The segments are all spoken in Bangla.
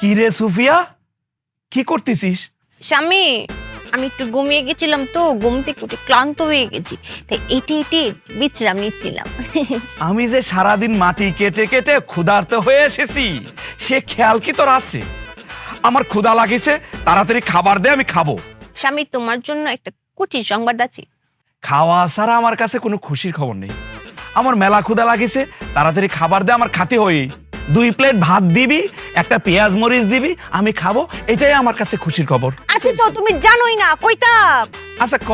কি রে সুফিয়া? কি করতেছিস? স্বামী আমি একটু ঘুমিয়ে গেছিলাম তো ঘুম থেকে উঠে ক্লান্ত হয়ে গেছি। তাই এটি এটি বিশ্রাম নিচ্ছিলাম। আমি যে সারাদিন মাটি কেটে কেটে ক্ষুধার্ত হয়ে এসেছি সে খেয়াল কি তোর আছে? আমার ক্ষুধা লাগিছে তাড়াতাড়ি খাবার দে আমি খাব। স্বামী তোমার জন্য একটা কুচি সংবাদ আছে। খাওয়া ছাড়া আমার কাছে কোনো খুশির খবর নেই। আমার মেলা ক্ষুধা লাগিছে তাড়াতাড়ি খাবার দে আমার খাতে হই। দুই প্লেট ভাত দিবি একটা পেঁয়াজ মরিচ দিবি আমি খাব এটাই আমার কাছে খুশির খবর। আচ্ছা তো তুমি জানোই না কইতাম আচ্ছা ক?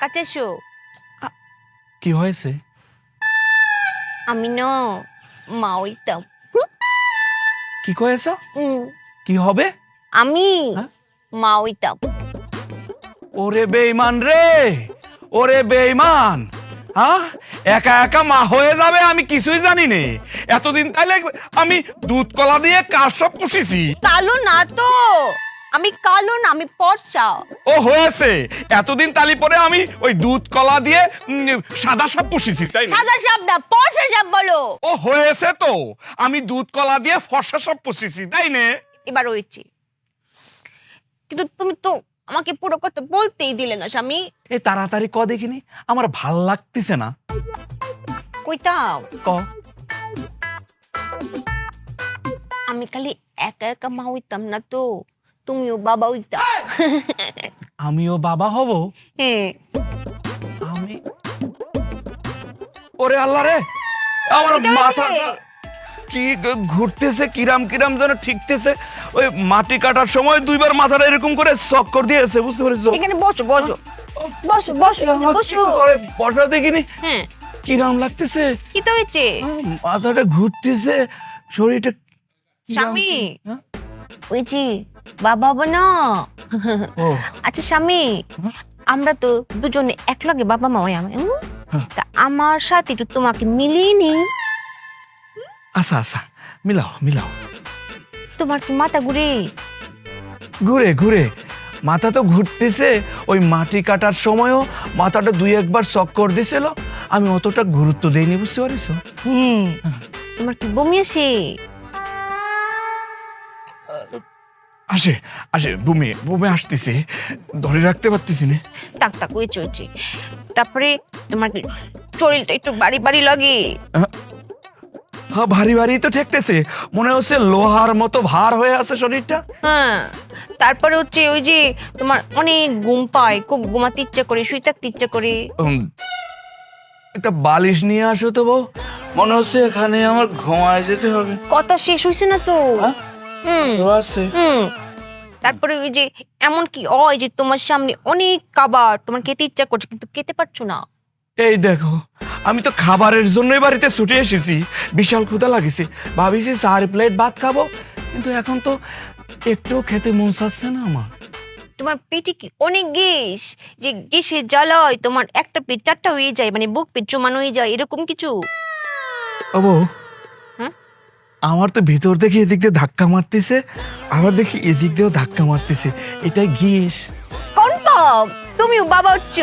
কাছে এসো কি হয়েছে? আমি না মা হইতাম কি কয়েছ? কি হবে? আমি হ্যাঁ? মা হইতাম ওরে বেইমান রে! ওরে বেইমান হ্যাঁ? একা একা মা হয়ে যাবে আমি কিছুই জানি নে। এতদিন তাইলে আমি দুধ কলা দিয়ে কার সব পুষিছি? কালো না তো। আমি কালো না আমি পর্সা ও হয়েছে। এতদিন তালি পরে আমি ওই দুধ কলা দিয়ে উম, সাদা সাপ পুষিছি তাই না? সাদা সাপ না পর্সা সাপ বলো। ও হয়েছে তো। আমি দুধ কলা দিয়ে ফর্সা সব পুষিছি তাই নে? এবার হয়েছে। কিন্তু তুমি তো আমাকে পুরো কথা বলতেই দিলে না স্বামী। এই তাড়াতাড়ি ক দেখিনি? আমার ভালো লাগতেছে না। কইতাম ক। আমি খালি একা একা মা হইতাম না তো তুমিও বাবা হইতা। আমিও বাবা হব? হ্যাঁ আমি ওরে আল্লাহ রে! আমার মাথা। কি ঘুরতেছে কিরাম কিরাম যেন ঠিকতেছে ওই মাটি কাটার সময় দুইবার মাথাটা এরকম করে চক্কর দিয়েছে বুঝতে পেরেছ? এখানে বসো বসো। বসো বসো বসো। বসা দেখিনি। হ্যাঁ। কিরাম লাগতেছে? কি তো হয়েছে? মাথাটা ঘুরতেছে শরীরটা স্বামী। হ্যাঁ? ওই বাবা না? আচ্ছা স্বামী আমরা তো দুজনে এক লগে বাবা মা হয় আমি হুম? হ্যাঁ। তা আমার সাথে একটু তোমাকে মিলিয়ে নি আচ্ছা আসা মিলাও মিলাও। তোমার কি মাথা ঘুরে? ঘুরে ঘুরে। মাথা তো ঘুরতেছে ওই মাটি কাটার সময়ও মাথাটা দুই একবার চক্কর দিছিল আমি অতটা গুরুত্ব দেইনি বুঝতে পারিস? হুম তোমার কি বমি আসে? আসে আসে বমি বমি আসতেছে ধরে রাখতে পারতেছি না। টাক টাক হয়ে চলছে। তারপরে তোমার কি শরীরটা একটু বাড়ি বাড়ি লাগে? হ্যাঁ ভারী ভারী তো ঠেকতেছে। মনে হচ্ছে লোহার মতো ভার হয়ে আছে শরীরটা। হ্যাঁ তারপরে হচ্ছে ওই যে তোমার অনেক ঘুম পায় খুব ঘুমাতে ইচ্ছা করে শুই থাকতে ইচ্ছা করে। একটা বালিশ নিয়ে আসো তো বউ। মনে হচ্ছে এখানে আমার ঘুমায় যেতে হবে। কথা শেষ হয়েছে না তো? হ্যাঁ? হুম। আছে। হুম। তারপরে ওই যে এমন কি হয় যে তোমার সামনে অনেক খাবার তোমার খেতে ইচ্ছা করছে কিন্তু খেতে পারছ না। এই দেখো আমি তো খাবারের জন্যই বাড়িতে ছুটে এসেছি। বিশাল ক্ষুধা লাগিছে। ভাবিছি চার প্লেট ভাত খাব। কিন্তু এখন তো একটু খেতে মন চাচ্ছে না আমার। তোমার পেটে কি অনেক গ্যাস? যে গ্যাসের জ্বালায় তোমার একটা পেট চারটা হয়ে যায় মানে বুক পেট জমানো হয়ে যায় এরকম কিছু? ও বউ, হ্যাঁ? আমার তো ভিতর দেখি এদিক দিয়ে ধাক্কা মারতেছে আবার দেখি এদিক দিয়েও ধাক্কা মারতেছে। এটাই গিস কনফার্ম? তুমিও বাবা হচ্ছ।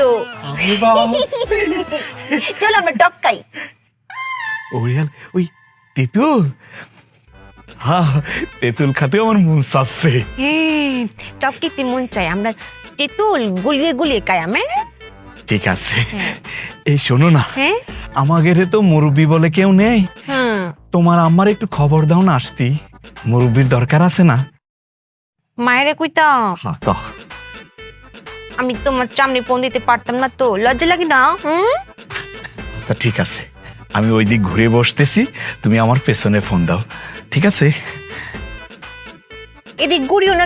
আমি বাবা চলো আমরা টক্কাই ওরিয়াল ওই তেঁতুল। হ্যাঁ তেঁতুল খাতে আমার মন চাচ্ছে। হ্যাঁ টপকিতে মন চাই আমরা তেঁতুল গুলিয়ে গুলিয়ে খাই আমি। ঠিক আছে। হ্যাঁ। এই শোনো না হ্যাঁ? আমাদের তো মুরব্বী বলে কেউ নেই। তোমার আম্মার একটু খবর দাও না আসতি। মুরব্বীর দরকার আছে না? মায়েরে কইতাম। আমি তোমার সামনে ফোন দিতে পারতাম না তো। লজ্জা লাগে না? হুম? আচ্ছা ঠিক আছে। আমি ওই দিক ঘুরে বসতেছি তুমি আমার পেছনে ফোন দাও। ঠিক আছে? এদিক ঘুরিও না